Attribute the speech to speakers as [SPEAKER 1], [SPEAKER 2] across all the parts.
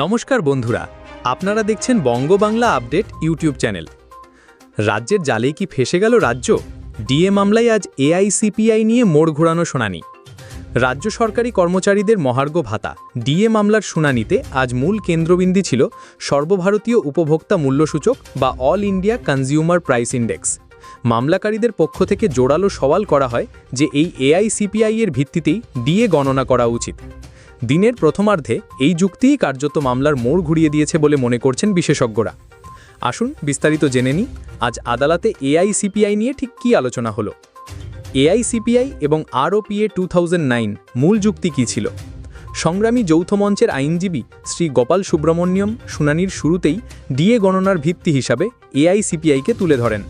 [SPEAKER 1] নমস্কার বন্ধুরা, আপনারা দেখছেন বঙ্গবাংলা আপডেট ইউটিউব চ্যানেল। রাজ্যের জালে কি ফেসে গেল রাজ্য? ডিএ মামলায় আজ এআইসিপিআই নিয়ে মোড় ঘোরানো শুনানি। রাজ্য সরকারি কর্মচারীদের মহার্ঘ ভাতা। ডিএ মামলার শুনানিতে আজ মূল কেন্দ্রবিন্দু ছিল সর্বভারতীয় উপভোক্তা মূল্যসূচক বা all India consumer price index. মামলাকারীদের পক্ষ থেকে জোরালো সওয়াল করা হয় যে এই এআইসিপিআই এর ভিত্তিতেই ডিএ গণনা করা উচিত। দিনের প্রথমার্ধে এই যুক্তিই কার্যত মামলার মোড় ঘুরিয়ে দিয়েছে বলে মনে করছেন বিশেষজ্ঞরা। আসুন বিস্তারিত জেনে নিই, আজ আদালতে এআইসিপিআই নিয়ে ঠিক কী আলোচনা হলো? এআইসিপিআই এবং আরওপিএ টু মূল যুক্তি কী ছিল? সংগ্রামী যৌথ মঞ্চের আইনজীবী শ্রী গোপাল সুব্রমণ্যম শুনানির শুরুতেই ডিএ গণনার ভিত্তি হিসাবে এআইসিপিআইকে তুলে ধরেন।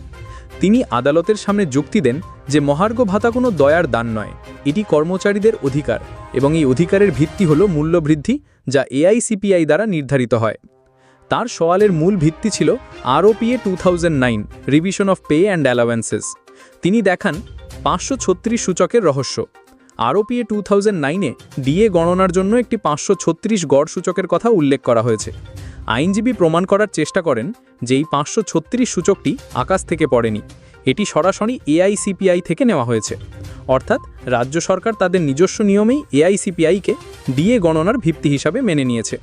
[SPEAKER 1] তিনি আদালতের সামনে যুক্তি দেন যে মহার্ঘ ভাতা কোনো দয়ার দান নয়, এটি কর্মচারীদের অধিকার এবং এই অধিকারের ভিত্তি হল মূল্যবৃদ্ধি, যা এআইসিপিআই দ্বারা নির্ধারিত হয়। তার সওয়ালের মূল ভিত্তি ছিল ROPA two thousand nine, revision of pay and allowances. তিনি দেখান পাঁচশো ছত্রিশ সূচকের রহস্য। আরওপিএ টু থাউজেন্ড নাইনে ডিএ গণনার জন্য একটি পাঁচশো ছত্রিশ গড় সূচকের কথা উল্লেখ করা হয়েছে। আইনজীবী প্রমাণ করার চেষ্টা করেন যে এই পাঁচশো ছত্রিশ সূচকটি আকাশ থেকে পড়েনি। এটি সরাসরি এআইসিপিআই থেকে নেওয়া হয়েছে। অর্থাৎ রাজ্য সরকার তাদের নিজস্ব নিয়মেই এআইসিপিআইকে ডিএ গণনার ভিত্তি হিসাবে মেনে নিয়েছে।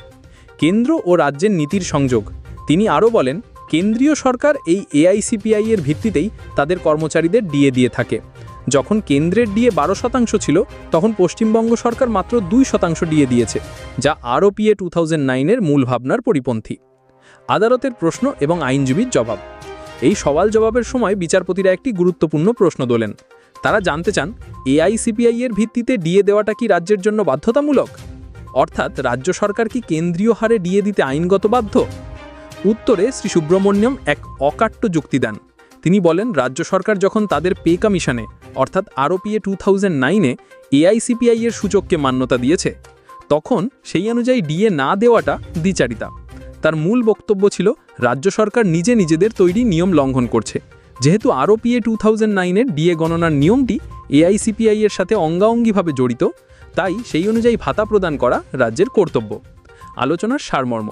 [SPEAKER 1] কেন্দ্র ও রাজ্যের নীতির সংযোগ। তিনি আরও বলেন, কেন্দ্রীয় সরকার এই এআইসিপিআই এর ভিত্তিতেই তাদের কর্মচারীদের ডিএ দিয়ে থাকে। যখন কেন্দ্রের ডিএ বারো শতাংশ ছিল, তখন পশ্চিমবঙ্গ সরকার মাত্র দুই শতাংশ ডিএ দিয়েছে, যা আরওপিএ টু থাউজেন্ড নাইনের মূল ভাবনার পরিপন্থী। আদালতের প্রশ্ন এবং আইনজীবীর জবাব। এই সওয়াল জবাবের সময় বিচারপতিরা একটি গুরুত্বপূর্ণ প্রশ্ন তোলেন। তারা জানতে চান এআইসিপিআই এর ভিত্তিতে ডিএ দেওয়াটা কি রাজ্যের জন্য বাধ্যতামূলক? অর্থাৎ রাজ্য সরকার কি কেন্দ্রীয় হারে ডিএ দিতে আইনগত বাধ্য? উত্তরে শ্রী সুব্রমণ্যম এক অকাট্য যুক্তি দেন। তিনি বলেন, রাজ্য সরকার যখন তাদের পে কমিশনে, অর্থাৎ আরওপিএ টু থাউজেন্ড নাইনে এআইসিপিআই এর সূচককে মান্যতা দিয়েছে, তখন সেই অনুযায়ী ডিএ না দেওয়াটা দ্বিচারিতা। তার মূল বক্তব্য ছিল, রাজ্য সরকার নিজে নিজেদের তৈরি নিয়ম লঙ্ঘন করছে। যেহেতু আরওপিএ টু থাউজেন্ড নাইনের ডিএ গণনার নিয়মটি এআইসিপিআই এর সাথে অঙ্গাঙ্গিভাবে জড়িত, তাই সেই অনুযায়ী ভাতা প্রদান করা রাজ্যের কর্তব্য। আলোচনার সারমর্ম।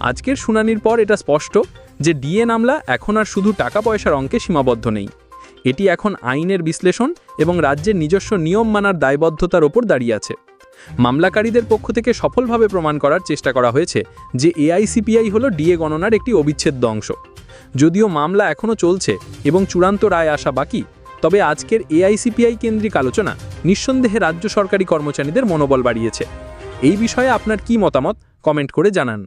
[SPEAKER 1] আজকের শুনানির পর এটা স্পষ্ট যে ডিএ মামলা এখন আর শুধু টাকা পয়সার অঙ্কে সীমাবদ্ধ নেই। এটি এখন আইনের বিশ্লেষণ এবং রাজ্যের নিজস্ব নিয়ম মানার দায়বদ্ধতার ওপর দাঁড়িয়ে আছে। মামলাকারীদের পক্ষ থেকে সফলভাবে প্রমাণ করার চেষ্টা করা হয়েছে যে এআইসিপিআই হল ডিএ গণনার একটি অবিচ্ছেদ্য অংশ। যদিও মামলা এখনও চলছে এবং চূড়ান্ত রায় আসা বাকি, তবে আজকের এআইসিপিআই কেন্দ্রিক আলোচনা নিঃসন্দেহে রাজ্য সরকারি কর্মচারীদের মনোবল বাড়িয়েছে। এই বিষয়ে আপনার কি মতামত, কমেন্ট করে জানান।